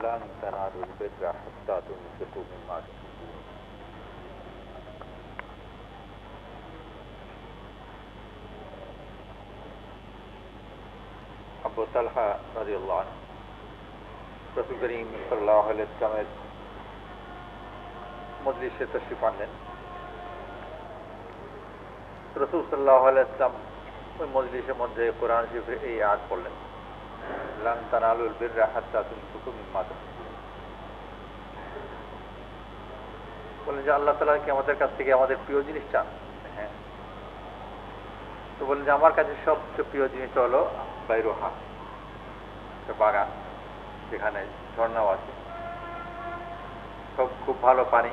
لن تنالوا البر حتى تنفقوا مما تحبون আবু তালহা রাদিয়াল্লাহু আনহু রসুল করিম সাল্লাল্লাহু আলাইহি ইসলামের মজলিসে তশরিফ আনলেন রসুল সাল্লাহ ইসলাম ওই মজলিসের মধ্যে কোরআন শরীফের এই আয়াত পড়লেন। যে আল্লাহ তাআলা কি আমাদের কাছ থেকে আমাদের প্রিয় জিনিস চান? হ্যাঁ। তো যে আমার কাছে সবচেয়ে প্রিয় জিনিস হলো বাইরোহা বাগান, যেখানে ঝর্ণাও আছে। সব খুব ভালো পানি।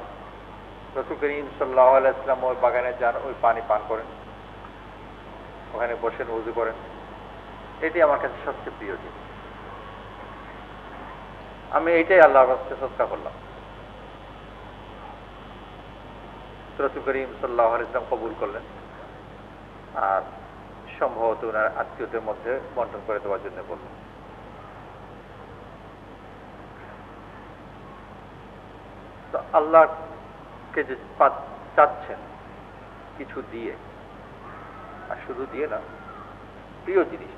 রসুল করিম সাল্লাহ আলাইসলাম ওই বাগানে যান, ওই পানি পান করেন। ওখানে বসেন উজু করেন এটি আমার কাছে সবচেয়ে প্রিয় জিনিস। আমি এইটাই আল্লাহর কাছে সৎকা করলাম। রসুল করিম সাল্লাহ আলাইসলাম কবুল করলেন। আর সম্ভবত ওনার আত্মীয়দের মধ্যে বন্টন করে দেওয়ার জন্য বললেন। তো আল্লাহকে যে চাচ্ছেন, কিছু দিয়ে আর শুধু দিয়ে না প্রিয় জিনিস।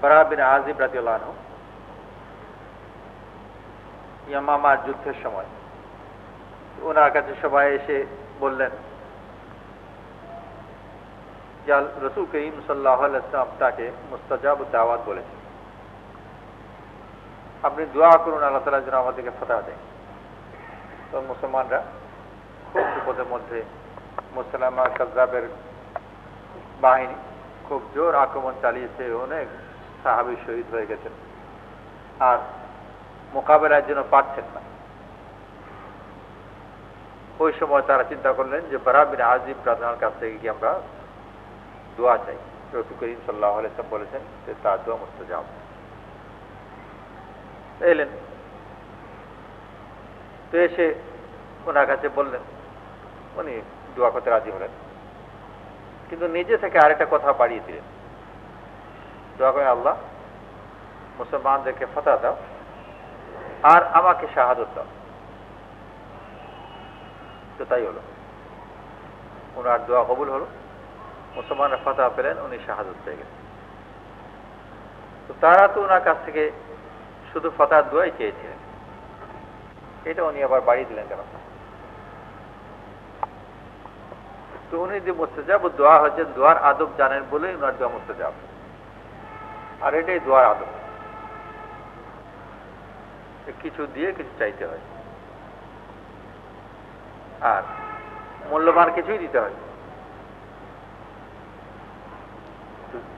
বারা আজিব রাজিউল্লাহ ইয়ামামার যুদ্ধের সময় ওনার কাছে সবাই এসে বললেন রসুল করিম সাল্লাহ তাকে মুস্তাজাব দাওয়াত বলেছেন। আপনি দোয়া করুন, আল্লাহ তালা যেন আমাদেরকে ফতা দেয় তো মুসলমানরা খুব বিপদের মধ্যে মুসলামা কাজাবের বাহিনী খুব জোর আক্রমণ চালিয়েছে, অনেক সাহাবি শহীদ হয়ে গেছেন। আর মোকাবেলার জন্য পারছেন না। ওই সময় তারা চিন্তা করলেন যে বারাবিন আজিব প্রার্থনার কাছ থেকে কি আমরা দোয়া চাই? রসুল করিম সাল্লাহ আলাইসলাম বলেছেন যে তার দোয়া মুস্তাজাব। এলেন। তো এসে ওনার কাছে বললেন উনি দোয়া করতে রাজি হলেন। কিন্তু নিজে থেকে আরেকটা কথা বাড়িয়ে দিলেন। দোয়া করে আল্লাহ, মুসলমানদেরকে ফতা দাও আর আমাকে শাহাদত দাও। তো তাই হলো। ওনার দোয়া কবুল হলো। মুসলমানরা ফতা পেলেন, উনি শাহাদত পেয়ে গেলেন। তো তারা তো ওনার কাছ থেকে শুধু ফতার দোয়াই চেয়েছিলেন। এটা উনি আবার বাড়িয়ে দিলেন কেন? তো উনি যে মুস্তাজাব, দোয়া হচ্ছে, দোয়ার আদব জানেন বলেই ওনার দোয়া মুস্তাজাব। আর এটাই দোয়ার আদব। কিছু দিয়ে কিছু চাইতে হয়। আর মূল্যবান কিছুই দিতে হয়।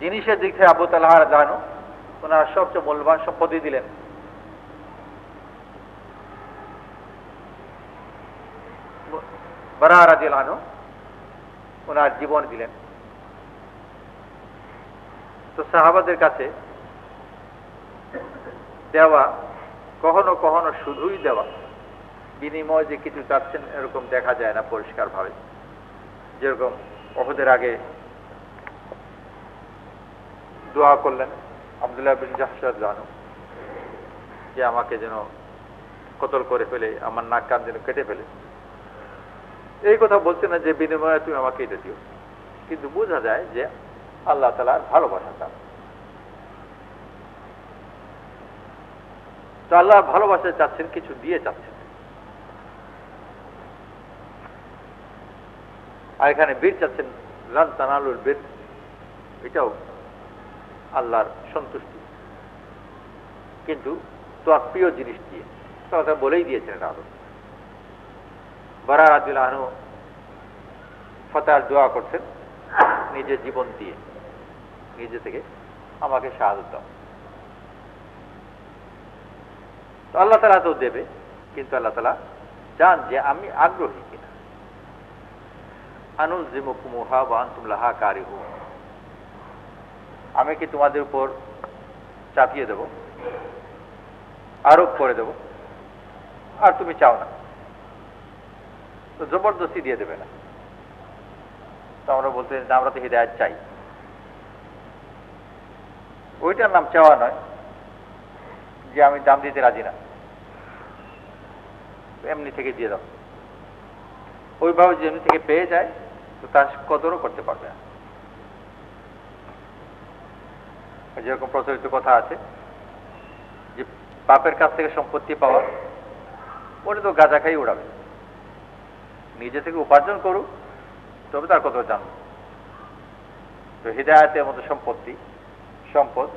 জিনিসের দিক থেকে আবু তালাহার জানো, ওনার সবচেয়ে মূল্যবান সম্পত্তি দিলেন। বারা রাজিল আনু ওনার জীবন দিলেন। তো সাহাবাদের কাছে দেওয়া, কখনো কখনো শুধুই দেওয়া, বিনিময় যে কিছু চাচ্ছেন এরকম দেখা যায় না পরিষ্কারভাবে। যেরকম অহদের আগে দোয়া করলেন আবদুল্লাহ বিন জাহসাদ জানো যে আমাকে যেন কতল করে ফেলে, আমার নাক কান যেন কেটে ফেলে। এই কথা বলছে না যে বিনিময়ে তুমি আমাকে এটা দিও। কিন্তু বোঝা যায় যে আল্লাহ তালার ভালোবাসা তার তো আল্লাহ ভালোবাসা চাচ্ছেন, কিছু দিয়ে চাচ্ছেন। আর এখানে বীর চাচ্ছেন, লান তানালুর বীর। এটাও আল্লাহর সন্তুষ্টি। কিন্তু তোমার প্রিয় জিনিস দিয়ে কথা বলেই দিয়েছেন এটা আরও বারা আদিল আহনু ফতার দোয়া করছেন নিজের জীবন দিয়ে, নিজে থেকে আমাকে সাহায্য দাও। তো আল্লাহ তালা তো দেবে, কিন্তু আল্লাহ তালা যে আমি আগ্রহী কিনা। আনুল জিমুকুমুহা বা আন্তুমলাহা আমি কি তোমাদের উপর চাপিয়ে দেব? আরোপ করে দেব? আর তুমি চাও না। তো জবরদস্তি দিয়ে দেবে না। তো আমরা বলতে যে আমরা তো হৃদায়ত চাই। ওইটার নাম চাওয়া নয় যে আমি দাম দিতে রাজি না। এমনি থেকে দিয়ে দাও। ওইভাবে যে এমনি থেকে পেয়ে যায়, তো তার কদরও করতে পারবে না। যেরকম প্রচলিত কথা আছে যে বাপের কাছ থেকে সম্পত্তি পাওয়া, ওটা তো গাঁজা খাই উড়াবে। নিজে থেকে উপার্জন করুক, তবে তার কথা জানব তো হৃদায়তের মতো সম্পত্তি, সম্পদ,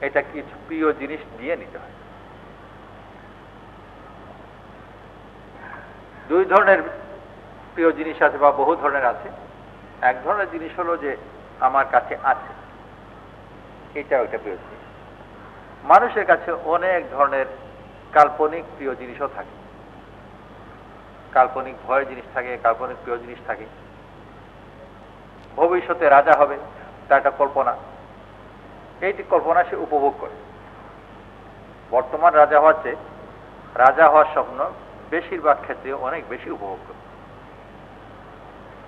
এটা কিছু প্রিয় জিনিস দিয়ে নিতে হয়। দুই ধরনের প্রিয় জিনিস আছে বা বহু ধরনের আছে। এক ধরনের জিনিস হলো যে আমার কাছে আছে। এটাও একটা প্রিয় জিনিস। মানুষের কাছে অনেক ধরনের কাল্পনিক প্রিয় জিনিসও থাকে। কাল্পনিক ভয় জিনিস থাকে, কাল্পনিক প্রিয় জিনিস থাকে। ভবিষ্যতে রাজা হবে, তা একটা কল্পনা। এইটি কল্পনা সে উপভোগ করে। বর্তমান রাজা হওয়ার চেয়ে রাজা হওয়ার স্বপ্ন বেশিরভাগ ক্ষেত্রে অনেক বেশি উপভোগ করে।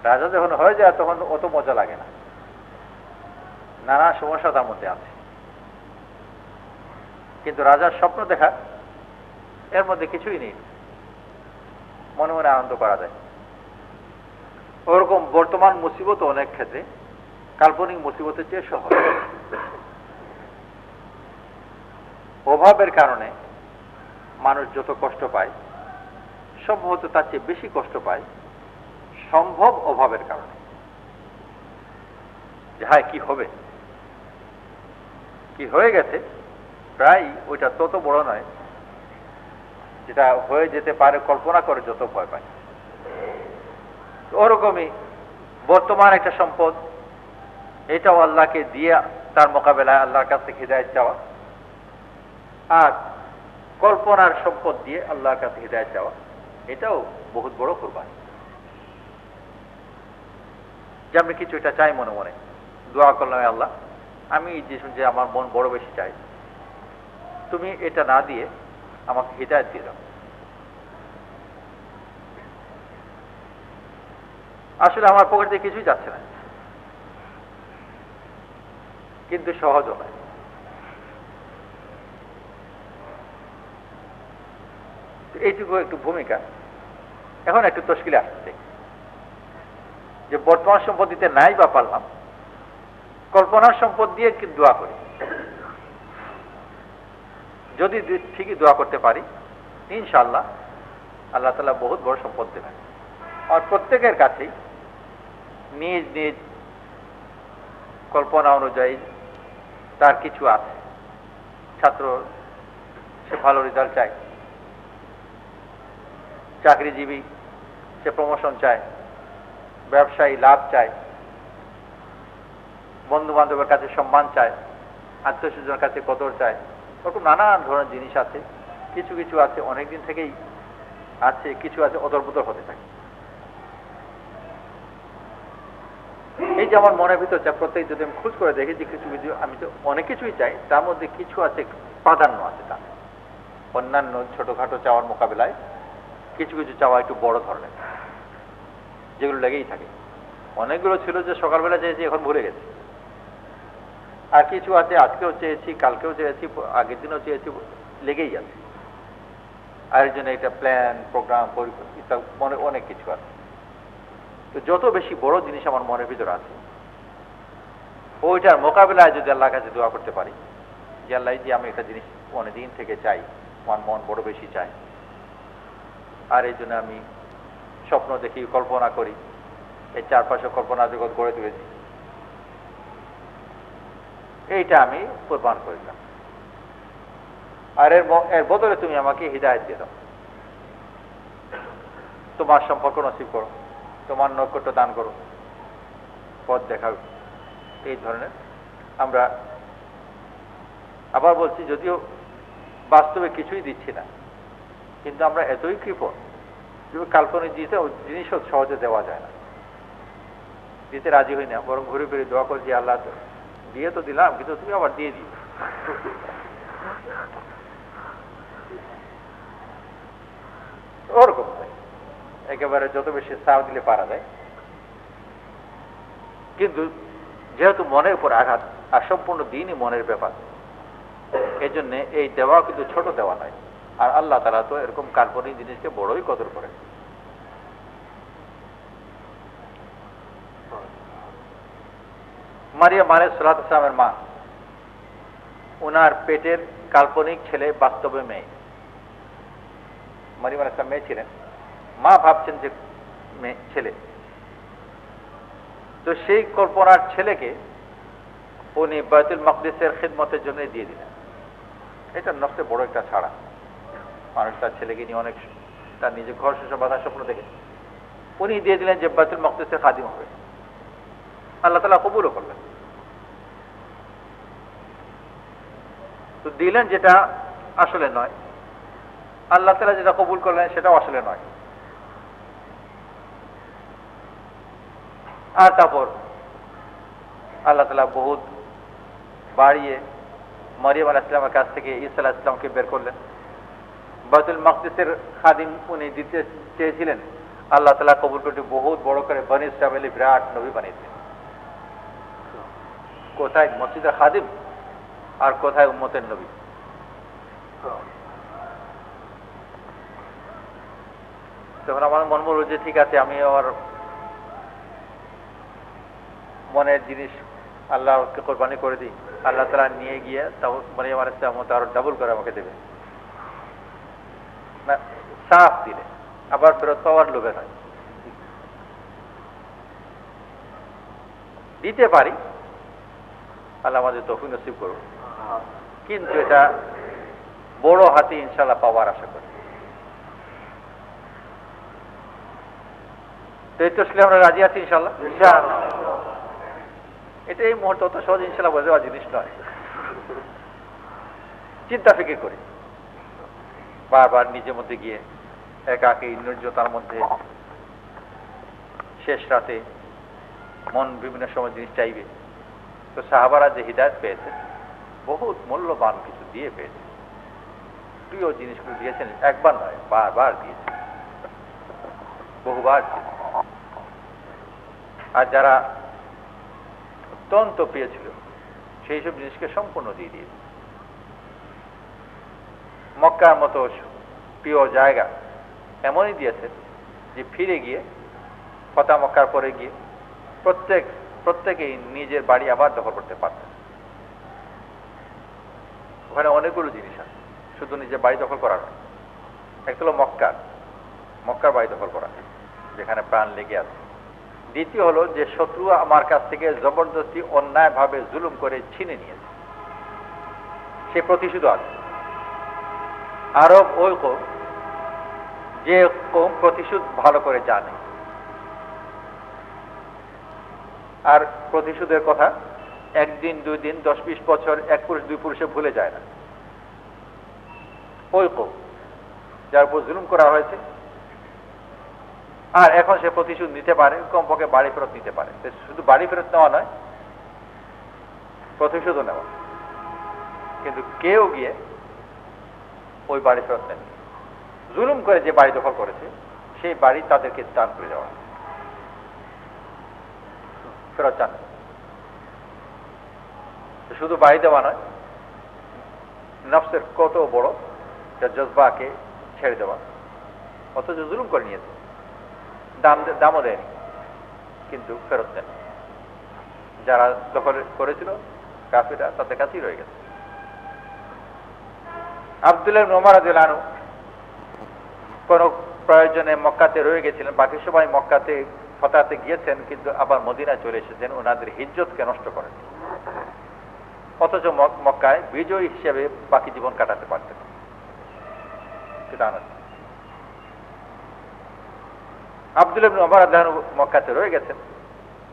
রাজা যখন হয়ে যায়, তখন অত মজা লাগে না। নানা সমস্যা তার মধ্যে আছে। কিন্তু রাজার স্বপ্ন দেখা, এর মধ্যে কিছুই নেই। মনে মনে আনন্দ করা যায়। ওরকম বর্তমান মুসিবত অনেক ক্ষেত্রে কাল্পনিক মুসিবতের চেয়ে সহজ। অভাবের কারণে মানুষ যত কষ্ট পায়, সম্ভবত তার চেয়ে বেশি কষ্ট পায় সম্ভব অভাবের কারণে। হায় কি হবে, কি হয়ে গেছে, প্রায় ওইটা তত বড় নয় যেটা হয়ে যেতে পারে, কল্পনা করে যত ভয় পায়। ওরকমই বর্তমান একটা সম্পদ, এটাও আল্লাহকে দিয়ে তার মোকাবেলায় আল্লাহর কাছ থেকে হৃদায়ত চাওয়া, আর কল্পনার সম্পদ দিয়ে আল্লাহর কাছে হৃদায়ত চাওয়া, এটাও বহুত বড় কোরবানি। যে আমি কিছু এটা চাই মনে মনে, দোয়া করলাম আল্লাহ, আমি যে যে আমার মন বড় বেশি চাই, তুমি এটা না দিয়ে আমাকে হৃদায়ত দিয়ে দাও। আসলে আমার পকেট কিছুই যাচ্ছে না। কিন্তু সহজও নয় এইটুকু একটু ভূমিকা। এখন একটু তশকিলে আসছে যে বর্তমান সম্পত্তিতে নাই বা পারলাম, কল্পনার সম্পদ দিয়ে দোয়া করি। যদি ঠিকই দোয়া করতে পারি ইনশাল্লাহ আল্লাহ তালা বহুত বড় সম্পদ দেবেন। আর প্রত্যেকের কাছেই নিজ নিজ কল্পনা অনুযায়ী তার কিছু আছে। ছাত্র, সে ভালো রেজাল্ট চায়। চাকরিজীবী, সে প্রমোশন চায়। ব্যবসায়ী লাভ চায়। বন্ধু বান্ধবের কাছে সম্মান চায়। আত্মীয় স্বজনের কাছে কদর চায়। ওরকম নানান ধরনের জিনিস আছে, কিছু কিছু আছে, অনেকদিন থেকেই আছে, কিছু আছে অদরবদর হতে থাকে। এই যে আমার মনের ভিতর যা প্রত্যেক যদি আমি খোঁজ করে দেখি যে কিছু কিছু, আমি তো অনেক কিছুই চাই, তার মধ্যে কিছু আছে, প্রাধান্য আছে তার। অন্যান্য ছোটখাটো চাওয়ার মোকাবেলায় কিছু কিছু চাওয়া একটু বড় ধরনের, যেগুলো লেগেই থাকে। অনেকগুলো ছিল যে সকালবেলা চেয়েছি এখন ভুলে গেছি। আর কিছু আছে, আজকেও চেয়েছি, কালকেও চেয়েছি, আগের দিনও চেয়েছি, লেগেই আছে। আর জন্য এটা প্ল্যান প্রোগ্রাম পরিকল্পিত মনে, অনেক কিছু আছে। তো যত বেশি বড় জিনিস আমার মনের ভিতরে আছে, ওইটার মোকাবিলায় যদি আল্লাহর কাছে দোয়া করতে পারি, যে আল্লাহ যে আমি একটা জিনিস অনেক দিন থেকে চাই, আমার মন বড় বেশি চাই আর এই জন্য আমি স্বপ্ন দেখি, কল্পনা করি এই চারপাশে কল্পনা জগৎ গড়ে তুলেছি। এইটা আমি কোরবান করিলাম। আর এর এর বদলে তুমি আমাকে হৃদায়ত দিয়ে দাও। তোমার সম্পর্ক নসিব করো, তোমার নৈকট্য দান করো। পথ দেখাও। এই ধরনের আমরা আবার বলছি, যদিও বাস্তবে কিছুই দিচ্ছি না, কিন্তু আমরা এতই কৃপ যে কাল্পনিক দিতে জিনিসও সহজে দেওয়া যায় না। দিতে রাজি হই না, বরং ঘুরে ফিরে দোয়া করছি আল্লাহ দিয়ে তো দিলাম, কিন্তু তুমি আবার দিয়ে দিও। ওরকম একেবারে যত বেশি সাও দিলে পারা যায়। কিন্তু যেহেতু মনের উপর আঘাত, আর সম্পূর্ণ দিনই মনের ব্যাপার এই জন্যে এই দেওয়া কিন্তু ছোট দেওয়া নয়। আর আল্লাহ তালা তো এরকম কাল্পনিক জিনিসকে বড়ই কদর করে মারিয়া মানে সালাত ইসলামের মা। ওনার পেটের কাল্পনিক ছেলে, বাস্তবে মেয়ে। মারিয়াম ইসলাম মেয়ে ছিলেন। মা ভাবছেন যে মেয়ে, ছেলে। তো সেই কল্পনার ছেলেকে উনি বায়তুল মকদিসের খিদমতের জন্য দিয়ে দিলেন। এটা নষ্ট বড় একটা ছাড়া। মানুষ তার ছেলেকে নিয়ে অনেক তার নিজের ঘর শেষে বাধার স্বপ্ন দেখে। উনি দিয়ে দিলেন যে বায়তুল মকদিসের খাদিম হবে। আল্লাহ তালা কবুলও করলেন। তো দিলেন যেটা আসলে নয়। আল্লাহ তালা যেটা কবুল করলেন সেটাও আসলে নয়। আর তারপর আল্লাহ তালা বহুত বাড়িয়ে মরিয়ম আলাহ ইসলামের কাছ থেকে ইসা ইসলামকে বের করলেন। বাতুল মকদিসের খাদিম উনি দিতে চেয়েছিলেন। আল্লাহ তালা কবুল করে বহুত বড় করে বনিস ইসলামেলি বিরাট নবী বানিয়েছেন কোথায়? মসজিদের খাদিম? আর কোথায় উম্মতের নবী? তখন আমার মন বলল যে ঠিক আছে, আমি আমার মনের জিনিস আল্লাহকে কোরবানি করে দিই, আল্লাহ তালা নিয়ে গিয়ে তাও মানে আমার মতো আরও ডাবল করে আমাকে দেবে। না, সাফ দিলে, আবার ফেরত পাওয়ার লোভে নয়। দিতে পারি, আল্লাহ আমাদের তফি নসিব করুন কিন্তু এটা বড় হাতে ইনশাল্লাহ পাওয়ার আশা করি। তো এই তো আমরা রাজি আছি ইনশাল্লাহ এটা এই মুহূর্তে অত সহজ ইনশাল্লাহ বোঝা যাওয়া জিনিস নয়। চিন্তা ফিকির করি। বারবার নিজের মধ্যে গিয়ে একাকে নির্জতার মধ্যে শেষ রাতে মন বিভিন্ন সময় জিনিস চাইবে। তো সাহাবারা যে হৃদায়ত পেয়েছে বহুত মূল্যবান কিছু দিয়ে পেয়েছে। প্রিয় জিনিসগুলো দিয়েছেন, একবার নয়, বারবার দিয়েছেন। বহুবার আর যারা অত্যন্ত প্রিয় ছিল, সেই সব জিনিসকে সম্পূর্ণ দিয়ে দিয়েছে। মক্কার মতো প্রিয় জায়গা এমনই দিয়েছে যে ফিরে গিয়ে, ফতা মক্কার পরে গিয়ে প্রত্যেক, প্রত্যেকেই নিজের বাড়ি আবার দখল করতে পারতেন। ওখানে অনেকগুলো জিনিস আছে। শুধু নিজের বাড়ি দখল করা নয়। একটা হলো মক্কার। মক্কার বাড়ি দখল করা, যেখানে প্রাণ লেগে আছে। দ্বিতীয় হলো যে শত্রু আমার কাছ থেকে জবরদস্তি, অন্যায়ভাবে জুলুম করে ছিনে নিয়েছে। সে প্রতিশোধ আছে। আরব ওই কম যে কম প্রতিশোধ ভালো করে জানে। আর প্রতিশোধের কথা একদিন, দুই দিন, দশ, বিশ বছর, এক পুরুষ, দুই পুরুষে ভুলে যায় না। ওই কম যার উপর জুলুম করা হয়েছে, আর এখন সে প্রতিশোধ নিতে পারে, কমপক্ষে বাড়ি ফেরত নিতে পারে। শুধু বাড়ি ফেরত নেওয়া নয়, প্রতিশোধও নেওয়া। কিন্তু কেউ গিয়ে ওই বাড়ি ফেরত নেন জুলুম করে যে বাড়ি দখল করেছে, সেই বাড়ি তাদেরকে দান করে দেওয়া ফেরত চান শুধু বাড়ি দেওয়া নয়, নফসের কত বড় জজবাকে ছেড়ে দেওয়া। অথচ জুলুম করে নিয়েছে। দাম দামও দেয়নি, কিন্তু ফেরত দেন যারা দখল করেছিল কাফিরা তাদের কাছেই রয়ে গেছে। আবদুল্লাহ নোমার আনু কোন প্রয়োজনে মক্কাতে রয়ে গেছিলেন। বাকি সবাই মক্কাতে ফতাতে গিয়েছেন, কিন্তু আবার মদিনা চলে এসেছেন। ওনাদের হিজ্জতকে নষ্ট করেন। অথচ মক্কায় বিজয়ী হিসেবে বাকি জীবন কাটাতে পারতেন। আব্দুল মক্কাতে রয়ে গেছেন,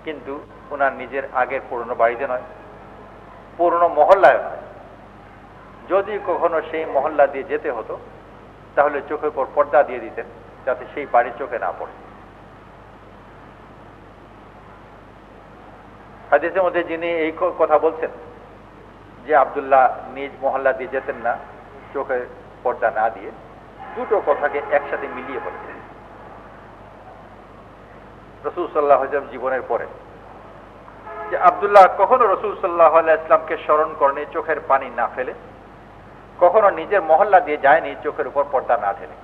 কিন্তু ওনার নিজের আগের পুরনো বাড়িতে নয়, পুরনো মহল্লায় যদি কখনো সেই মহল্লা দিয়ে যেতে হতো, তাহলে চোখের পর পর্দা দিয়ে দিতেন, যাতে সেই বাড়ি চোখে না পড়ে। হাদিসের মধ্যে যিনি এই কথা বলছেন যে আবদুল্লাহ নিজ মহল্লা দিয়ে যেতেন না, চোখে পর্দা না দিয়ে দুটো কথাকে একসাথে মিলিয়ে বলেছেন রসুল সাল্লাহ জীবনের পরে যে আবদুল্লাহ কখনো রসুল সাল্লাহ ইসলামকে স্মরণ করেনি, চোখের পানি না ফেলে, কখনো নিজের মহল্লা দিয়ে যায়নি, চোখের উপর পর্দা না ঢেলে।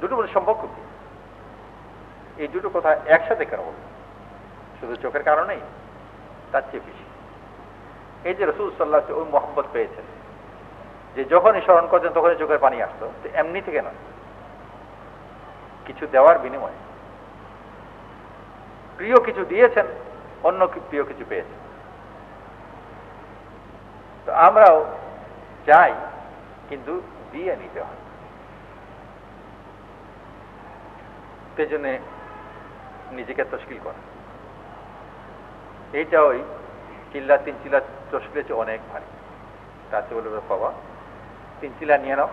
দুটো সম্পর্ক কি? এই দুটো কথা একসাথে কেন বলব? শুধু চোখের কারণেই? তার চেয়ে বেশি। এই যে রসুল সাল্লাহ ওই মোহাম্মত পেয়েছেন, যে যখনই স্মরণ করতেন তখনই চোখের পানি আসতো, তো এমনি থেকে নয়। কিছু দেওয়ার বিনিময়ে। প্রিয় কিছু দিয়েছেন, অন্য প্রিয় কিছু পেয়েছেন। তো আমরাও চাই, কিন্তু দিয়ে নিতে হয়। পেছনে নিজেকে তশকিল করা। এইটা ওই চিল্লা তিন চিল্লা তশকিল অনেক ভারী। তাতে বলে বাবা। তিন চিল্লা নিয়ে নাও।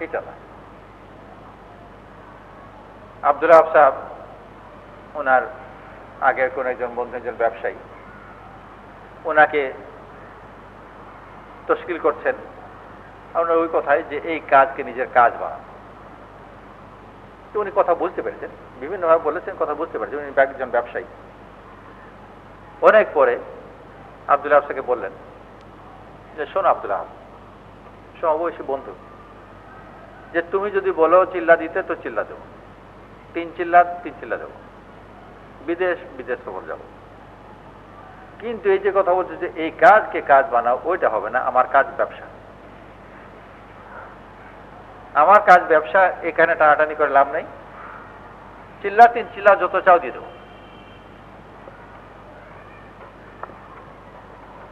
এটা না আব্দুল রাহাব সাহেব, ওনার আগের কোন একজন বন্ধু, একজন ব্যবসায়ী, ওনাকে তশকিল করছেন। আপনার ওই কথায় যে, এই কাজকে নিজের কাজ বানান। তো উনি কথা বুঝতে পেরেছেন। বিভিন্নভাবে বলেছেন, কথা বুঝতে পেরেছেন। উনি একজন ব্যবসায়ী। অনেক পরে আব্দুল আহসাকে বললেন, যে শোনো আব্দুল আহম সমবয়সী বন্ধু, যে তুমি যদি বলো চিল্লা দিতে, তো চিল্লা দেবো। তিন চিল্লা তিন চিল্লা দেবো। বিদেশ বিদেশ সফর যাব। কিন্তু এই যে কথা বলছে যে এই কাজকে কাজ বানাও, ওইটা হবে না, আমার কাজ ব্যবসা। আমার কাজ ব্যবসা, এখানে টানাটানি করে লাভ নেই। চিল্লা তিন, চিল্লা যত চাও দিয়ে দেবো।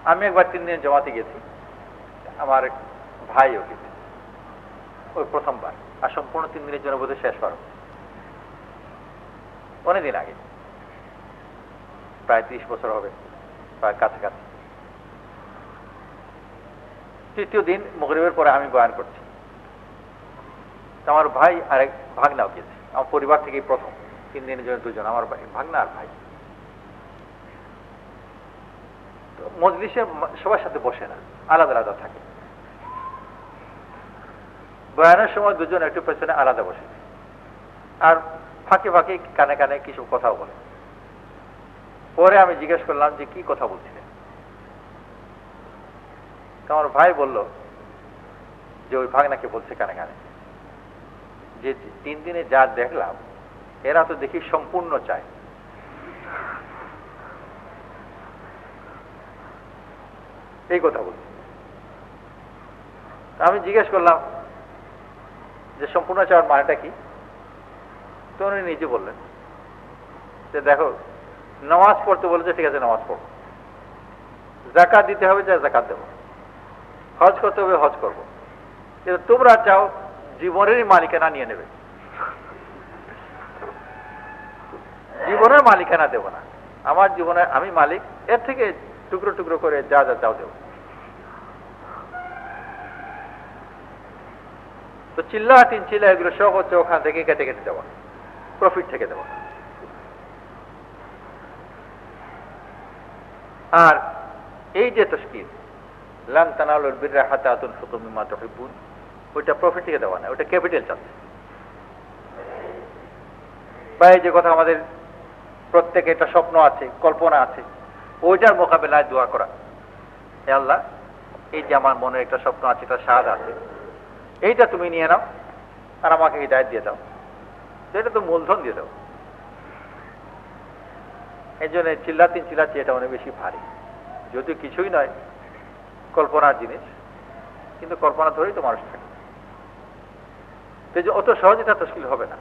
আমি একবার তিন দিন জমাতে গেছি। আমার ভাইও গেছে ওই প্রথমবার। আর সম্পূর্ণ তিন দিনের জন্য বোধহয় শেষ বার অনেকদিন আগে। প্রায় ত্রিশ বছর হবে। প্রায় কাছাকাছি। তৃতীয় দিন মগরিবের পরে আমি বয়ান করছি। আমার ভাই আর আরেক ভাগনাও গেছে আমার পরিবার থেকেই প্রথম। তিন দিনের জন্য দুজন, আমার ভাগনা আর ভাই। মজলিসে সবার সাথে বসে না, আলাদা আলাদা থাকে। বয়ানের সময় দুজন একটু পেছনে আলাদা বসে। আর ফাঁকে ফাঁকে কানে কানে কিছু কথাও বলে। পরে আমি জিজ্ঞেস করলাম যে, কি কথা বলছিলেন আমার ভাই বলল যে, ওই ভাগনাকে বলছে কানে কানে। যে তিন দিনে যা দেখলাম, এরা তো দেখি সম্পূর্ণ চায়। এই কথা বলছি। আমি জিজ্ঞেস করলাম যে সম্পূর্ণ চাওয়ার মানেটা কি? তো উনি নিজে বললেন যে দেখো, নামাজ পড়তে বলেছে, ঠিক আছে, নামাজ পড়ো। জাকাত দিতে হবে, যা জাকাত দেবো। হজ করতে হবে, হজ করব। তোমরা চাও জীবনেরই মালিকানা নিয়ে নেবে। জীবনের মালিকানা দেব না। আমার জীবনে আমি মালিক, এর থেকে টুকরো টুকরো করে যা যা চাও দেব। তো চিল্লা তিন চিল্লা এগুলো সব হচ্ছে ওখান থেকে কেটে কেটে দেওয়া। প্রফিট থেকে দেওয়া। আর এই যে তস্কির লান তানালুল বিররা হাতা তুনফিকু মিম্মা তুহিব্বুন। ওইটা প্রফিট থেকে দেওয়া না ওটা ক্যাপিটাল চাচ্ছে বা এই যে কথা আমাদের প্রত্যেকে একটা স্বপ্ন আছে, কল্পনা আছে, ওইটার মোকাবেলায় দোয়া করা। আল্লাহ, এই যে আমার মনে একটা স্বপ্ন আছে এটা স্বাদ আছে, এইটা তুমি নিয়ে নাও আর আমাকে হৃদায়ত দিয়ে দাও। এটা তো মূলধন দিয়ে দাও। এই জন্য চিল্লাতিন চিল্লাচ্ছি এটা অনেক বেশি ভারী। যদিও কিছুই নয়, কল্পনার জিনিস, কিন্তু কল্পনা ধরেই তো মানুষ থাকে। তো যে অত সহজে তা তশকিল হবে না।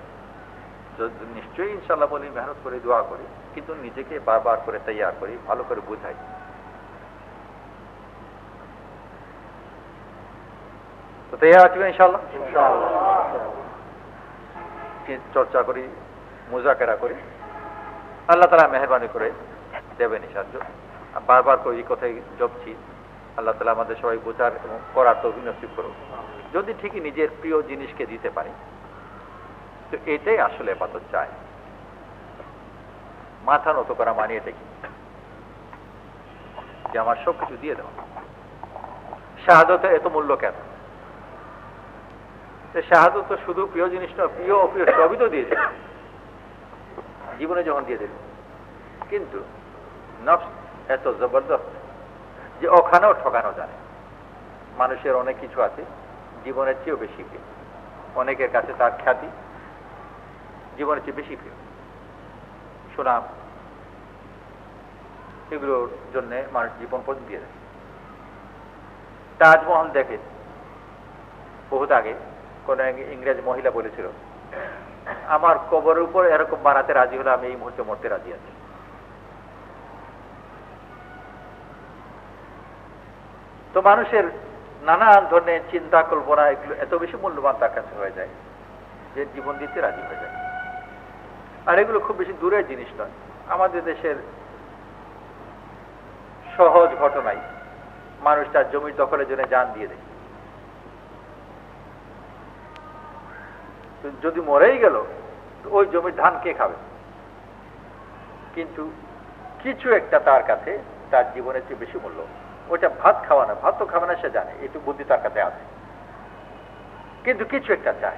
নিশ্চয়ই ইনশাল্লাহ বলি মেহনত করে দোয়া করি কিন্তু নিজেকে বারবার করে তৈয়ার করি ভালো করে বুঝাই। তো তৈয়ার আছি ইনশাল্লাহ চর্চা করি মুজাকেরা করি আল্লাহ তালা মেহরবানি করে দেবেন সাহায্য বারবার করে এই কথাই জপছি আল্লাহ তালা আমাদের সবাই বোঝার এবং করার তো নসিব করুক। যদি ঠিকই নিজের প্রিয় জিনিসকে দিতে পারি, তো এটাই আসলে এবাদত চায়। মাথা নত করা মানিয়ে দেখি যে আমার সব কিছু দিয়ে দেওয়া। শাহাদতে এত মূল্য কেন? শাহাদত তো শুধু প্রিয় জিনিস নয়, প্রিয় অপ্রিয় সবই তো দিয়ে দেবে। জীবনে যখন দিয়ে দিল কিন্তু নফস এত জবরদস্ত যে ওখানেও ঠকানো জানে। মানুষের অনেক কিছু আছে জীবনের চেয়েও বেশি প্রিয়। অনেকের কাছে তার খ্যাতি জীবনের চেয়ে বেশি প্রিয়। সুনাম, এগুলোর জন্য মানুষ জীবন পর্যন্ত দিয়ে দেয় তাজমহল দেখে বহুত আগে কোন ইংরেজ মহিলা বলেছিল, আমার কবরের উপর এরকম বানাতে রাজি হলে আমি এই মুহূর্তে মরতে রাজি আছি। তো মানুষের নানান ধরনের চিন্তা কল্পনা এগুলো এত বেশি মূল্যবান তার কাছে হয়ে যায় যে জীবন দিতে রাজি হয়ে যায়। আর এগুলো খুব বেশি দূরের জিনিস নয়। আমাদের দেশের সহজ ঘটনাই মানুষ তার জমির দখলের জন্য যান দিয়ে দেয়। যদি মরেই গেল ওই জমির ধান কে খাবে? কিন্তু কিছু একটা তার কাছে তার জীবনের চেয়ে বেশি মূল্য ওটা ভাত খাওয়া না, ভাত তো খাবে না, সে জানে, একটু বুদ্ধি তার কাছে আছে। কিন্তু কিছু একটা চায়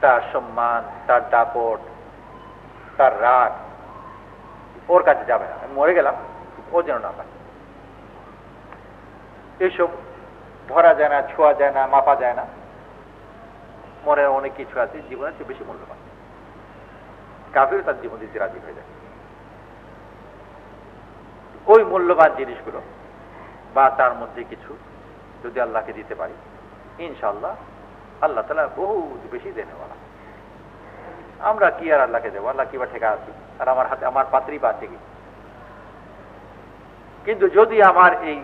তার সম্মান, তার দাপট, তার রাগ, ওর কাছে যাবে না। মরে গেলাম, ও যেন না পায়। এইসব ধরা যায় না, ছোঁয়া যায় না, মাপা যায় না। মনের অনেক কিছু আছে জীবনের চেয়ে বেশি মূল্যবান। কাফির তার জীবন দিতে রাজি হয়ে যায়। ওই মূল্যবান জিনিসগুলো। বা তার মধ্যে কিছু যদি আল্লাহকে দিতে পারি ইনশাল্লাহ আল্লাহ তালা বহু বেশি দেনেওয়ালা। আমরা কি আর আল্লাহকে দেবো? আল্লাহ কি বা ঠেকা আছি? আর আমার হাতে আমার পাত্রী বা আছে কি? কিন্তু যদি আমার এই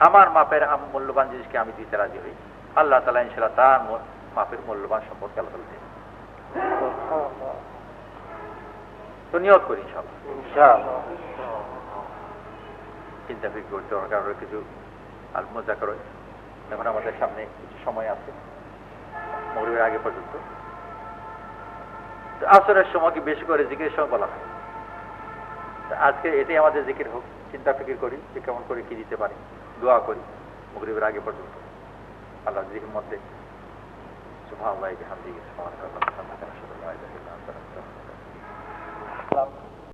আমার মাপের মূল্যবান জিনিসকে আমি দিতে রাজি হই আল্লাহ তালা ইনশাল্লাহ তার মাপের মূল্যবান সম্পদকে আল্লাহ তালা দেবে তো নিয়ত করি ইনশাল্লাহ চিন্তা ফিক্র করতে হলে কিছু আর মজা করো। এখন আমাদের সামনে কিছু সময় আছে মগরীবের আগে পর্যন্ত। আসরের সময় কি বেশি করে জিকিরের সময় বলা হয়? আজকে এটাই আমাদের জিকির হোক, চিন্তা ফিকির করি যে কেমন করে কি দিতে পারি, দোয়া করি মগরীবের আগে পর্যন্ত। আল্লাহ জিকির মধ্যে সুবহানাল্লাহি, বিহামদিহি, সুবহানাল্লাহি ওয়া